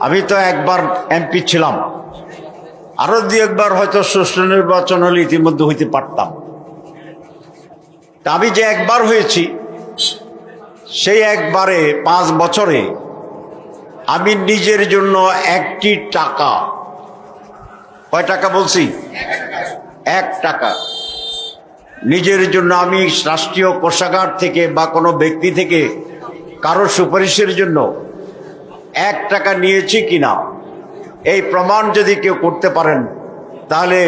আমি তো একবার এমপি ছিলাম। আরও দু একবার হয়তো সুষ্ঠু নির্বাচন হলে ইতিমধ্যে হইতে পারতাম। আমি যে একবার হয়েছি, সেই একবারে পাঁচ বছরে আমি নিজের জন্য একটি টাকা, কয় টাকা বলছি? এক টাকা। নিজের জন্য আমি রাষ্ট্রীয় কোষাগার থেকে বা কোনো ব্যক্তি থেকে কারও সুপারিশের জন্য এক টাকা নিয়েছি কিনা? এই প্রমাণ যদি কেউ করতে পারেন, তাহলে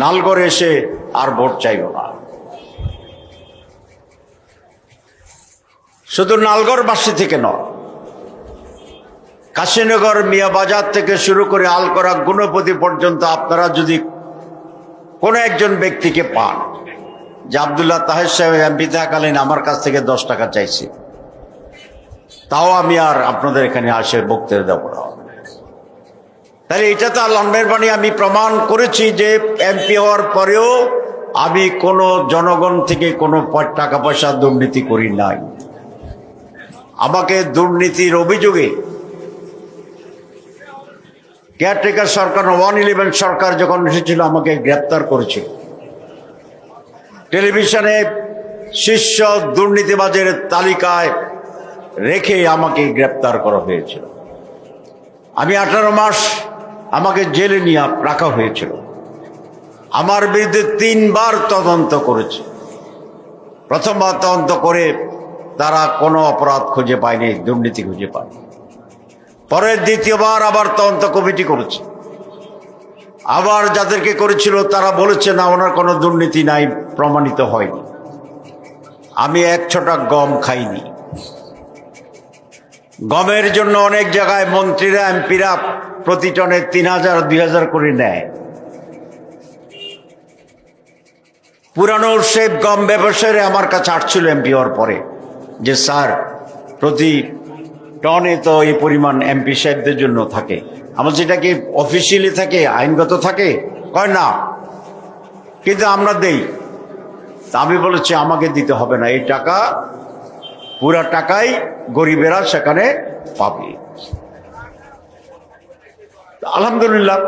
নালগড়ে এসে আর ভোট চাইব না। শুধু নালগড়বাসী থেকে নয়, কাশীনগর মিয়া বাজার থেকে শুরু করে আলকরা গুণপতি পর্যন্ত আপনারা যদি কোনো একজন ব্যক্তিকে পান, যে আবদুল্লাহ তাহের সাহেব এমপি থাকালীন আমার কাছ থেকে দশ টাকা চাইছি। তাও আমি আর আপনাদের এখানে আসে বক্তৃতা দেবো না। তাহলে এটা তো আল্লাহ মেহরবানি আমি প্রমাণ করেছি যে এমপি হওয়ার পরেও আমি কোনো জনগণ থেকে কোনো টাকা পয়সা দুর্নীতি করি নাই। আমাকে দুর্নীতির অভিযোগে কেয়ারটেকার সরকার ওয়ান ইলেভেন সরকার যখন এসেছিল আমাকে গ্রেপ্তার করেছিল। টেলিভিশনে শীর্ষ দুর্নীতিবাজের তালিকায় রেখে আমাকে গ্রেপ্তার করা হয়েছিল। আমি আঠারো মাস আমাকে জেলে নিয়ে রাখা হয়েছিল। আমার বিরুদ্ধে তিনবার তদন্ত করেছে। প্রথমবার তদন্ত করে তারা কোনো অপরাধ খুঁজে পায়নি, দুর্নীতি খুঁজে পায়নি। পরে দ্বিতীয়বার আবার তদন্ত কমিটি করেছে। আবার যাদেরকে করেছিল তারা বলেছে, না, ওনার কোনো দুর্নীতি নাই, প্রমাণিত হয়নি। আমি এক ছটা গম খাইনি। গমের জন্য অনেক জায়গায় মন্ত্রীরা, এমপিরা প্রতি টনে তিন হাজার, দুই হাজার করে নেয়। পুরানো সেব গম ব্যবসায়ীরা আমার কাছে আসছিল এমপি হওয়ার পরে যে, স্যার, প্রতি টনে তো এই পরিমাণ এমপি সাহেবদের জন্য থাকে। আমার যেটা কি অফিসিয়ালি থাকে, আইনগত থাকে? কয়, না। কিন্তু আমরা দেই। আমি বলেছি, আমাকে দিতে হবে না। এই টাকা, পুরা টাকাই গরিবেরা সেখানে পাবে। আলহামদুলিল্লাহ,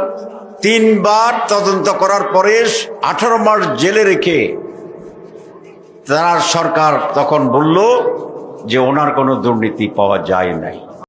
তিনবার তদন্ত করার পরে আঠারো মাস জেলে রেখে তার সরকার তখন বলল যে ওনার কোনো দুর্নীতি পাওয়া যায় নাই।